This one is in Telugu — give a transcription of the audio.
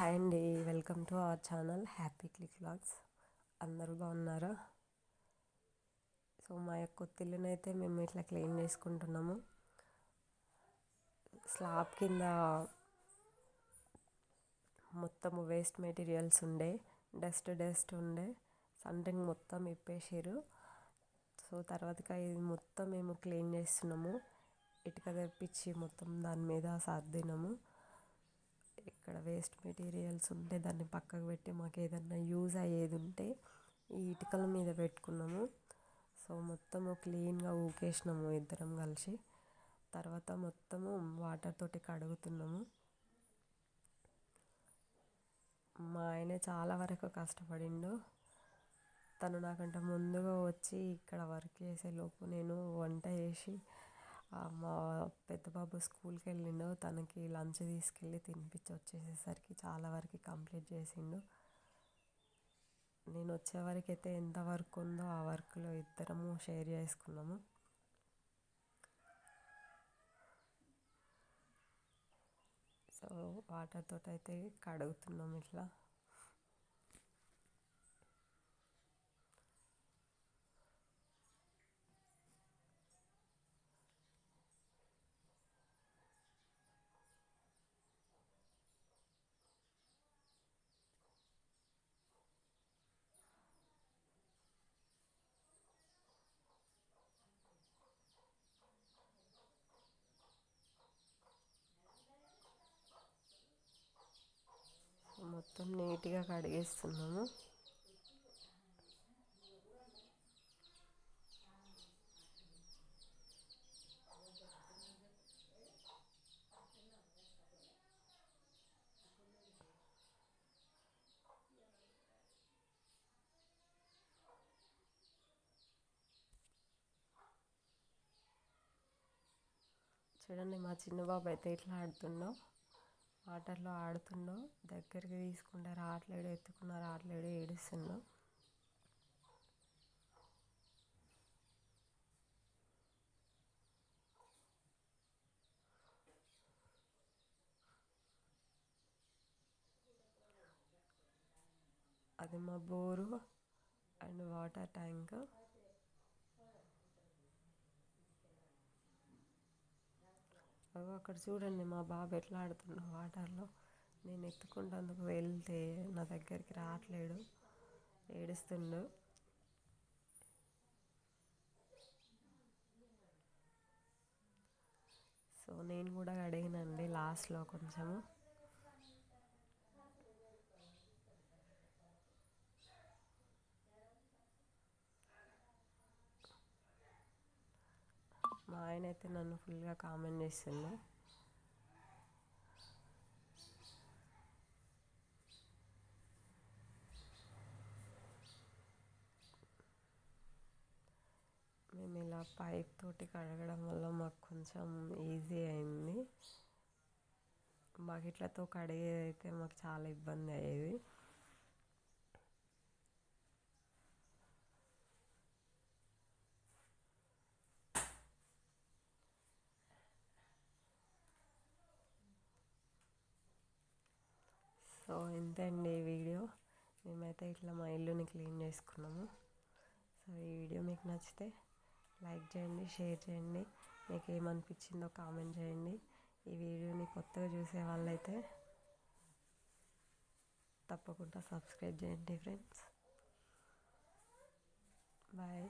హాయ్ అండి. Welcome to our channel happy click vlogs అందరూ బాగున్నారా? సో మా యొక్క కొత్తిల్లుని మేము ఇట్లా క్లీన్ చేసుకుంటున్నాము. స్లాబ్ కింద మొత్తం వేస్ట్ మెటీరియల్స్ ఉండే డస్ట్ డస్ట్ ఉండే సంథింగ్ మొత్తం ఇప్పేసారు సో తర్వాతగా ఇది మొత్తం మేము క్లీన్ చేస్తున్నాము. ఇటుక తెప్పించి మొత్తం దాని మీద సర్దినాము ఇక్కడ వేస్ట్ మెటీరియల్స్ ఉంటే దాన్ని పక్కకు పెట్టి మాకు ఏదన్నా యూజ్ అయ్యేది ఉంటే ఈ ఇటుకల మీద పెట్టుకున్నాము. సో మొత్తము క్లీన్గా ఊకేసినాము ఇద్దరం కలిసి. తర్వాత మొత్తము వాటర్ తోటి కడుగుతున్నాము. మా ఆయన చాలా వరకు కష్టపడిండు. తను నాకంటే ముందుగా వచ్చి ఇక్కడ వర్క్ చేసేలోపు నేను వంట చేసి మా పెద్ద బాబు స్కూల్కి వెళ్ళిండు తనకి లంచ్ తీసుకెళ్ళి తినిపించి వచ్చేసేసరికి చాలా వరకు కంప్లీట్ చేసిండు. నేను వచ్చేవరకు అయితే ఎంత వర్క్ ఉందో ఆ వర్క్లో ఇద్దరము షేర్ చేసుకున్నాము. సో వాటర్ అయితే కడుగుతున్నాం ఇట్లా. మొత్తం నీట్గా కడిగేస్తున్నాము చూడండి మా చిన్న బాబు అయితే ఇట్లా ఆడుతున్నావు వాటర్లో ఆడుతున్నాం దగ్గరికి తీసుకుంటే రావట్లేడు ఎత్తుకున్న రావట్లేడు ఏడుస్తున్నాం అది మా బోరు అండ్ వాటర్ ట్యాంక్. అగో అక్కడ చూడండి మా బాబు ఎట్లా ఆడుతుండో వాటర్లో. నేను ఎత్తుకుంటేందుకు వెళ్తే నా దగ్గరికి రావట్లేడు ఏడుస్తుండు. సో నేను కూడా అడిగినండి లాస్ట్లో కొంచెము. ఆయన అయితే నన్ను ఫుల్గా కామెంట్ చేస్తుండే మేము ఇలా పైప్ తోటి కడగడం వల్ల మాకు కొంచెం ఈజీ అయింది. బకెట్లతో కడిగేది అయితే మాకు చాలా ఇబ్బంది అయ్యేది. సో ఇంతే అండి ఈ వీడియో. మేమైతే ఇట్లా మా ఇల్లుని క్లీన్ చేసుకున్నాము. సో ఈ వీడియో మీకు నచ్చితే లైక్ చేయండి షేర్ చేయండి. మీకు ఏమనిపించిందో కామెంట్ చేయండి. ఈ వీడియోని కొత్తగా చూసే వాళ్ళైతే తప్పకుండా సబ్స్క్రైబ్ చేయండి ఫ్రెండ్స్ బాయ్